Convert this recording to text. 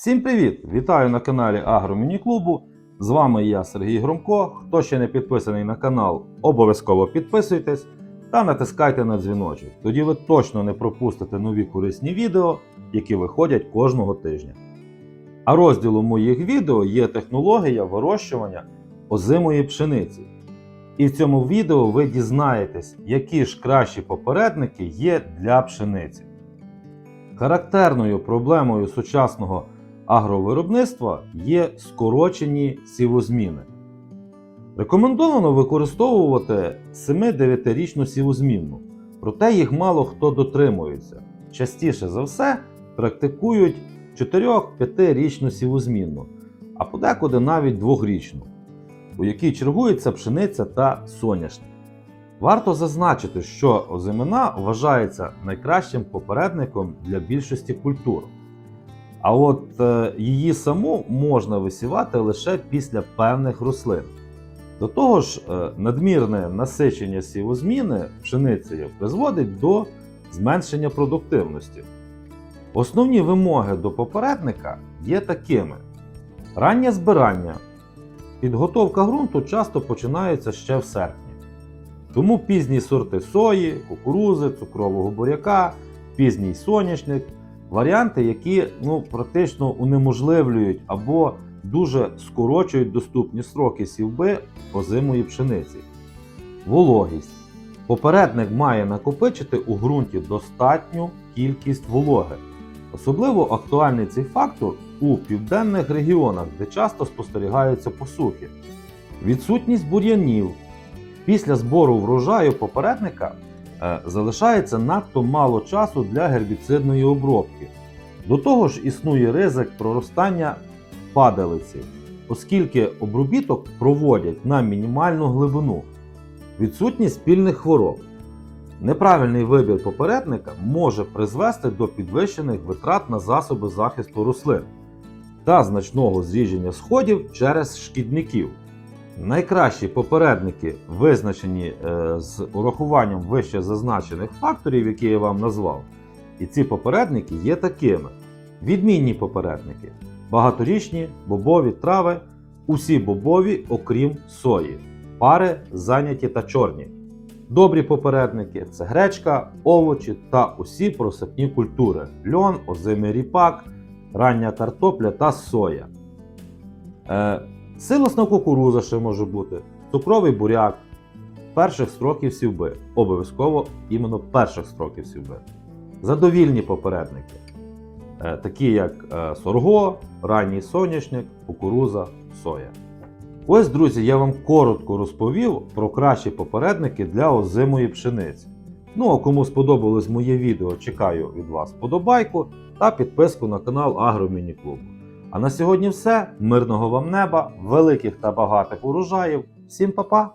Всім привіт! Вітаю на каналі Агромініклубу. З вами я Сергій Громко. Хто ще не підписаний на канал, обов'язково підписуйтесь та натискайте на дзвіночок. Тоді ви точно не пропустите нові корисні відео, які виходять кожного тижня. А розділом моїх відео є технологія вирощування озимої пшениці. І в цьому відео ви дізнаєтесь, які ж кращі попередники є для пшениці. Характерною проблемою сучасного агровиробництва є скорочені сівозміни. Рекомендовано використовувати 7-9-річну сівозмінну, проте їх мало хто дотримується. Частіше за все практикують 4-5-річну сівозмінну, а подекуди навіть 2-річну, у якій чергується пшениця та соняшник. Варто зазначити, що озимина вважається найкращим попередником для більшості культур. А от е, її саму можна висівати лише після певних рослин. До того ж, е, надмірне насичення сівозміни пшеницею призводить до зменшення продуктивності. Основні вимоги до попередника є такими: раннє збирання. Підготовка ґрунту часто починається ще в серпні. Тому пізні сорти сої, кукурузи, цукрового буряка, пізній соняшник варіанти, які ну, практично унеможливлюють або дуже скорочують доступні строки сівби озимої пшениці. Вологість. Попередник має накопичити у ґрунті достатню кількість вологи. Особливо актуальний цей фактор у південних регіонах, де часто спостерігаються посухи. Відсутність бур'янів. Після збору врожаю попередника залишається надто мало часу для гербіцидної обробки. До того ж, існує ризик проростання падалиці, оскільки обробіток проводять на мінімальну глибину. Відсутність спільних хвороб. Неправильний вибір попередника може призвести до підвищених витрат на засоби захисту рослин та значного зріження сходів через шкідників. Найкращі попередники, визначені е, з урахуванням вище зазначених факторів, які я вам назвав. І ці попередники є такими: відмінні попередники, багаторічні бобові трави, усі бобові, окрім сої, пари зайняті та чорні. Добрі попередники це гречка, овочі та усі просипні культури: льон, озимий ріпак, рання картопля та соя. Силосна кукуруза ще може бути, цукровий буряк, перших строків сівби, обов'язково іменно перших строків сівби. Задовільні попередники, е, такі як е, сорго, ранній соняшник, кукуруза, соя. Ось, друзі, я вам коротко розповів про кращі попередники для озимої пшениці. Ну а кому сподобалось моє відео, чекаю від вас подобайку та підписку на канал Агромініклубу. А на сьогодні все. Мирного вам неба, великих та багатих урожаїв. Всім па-па!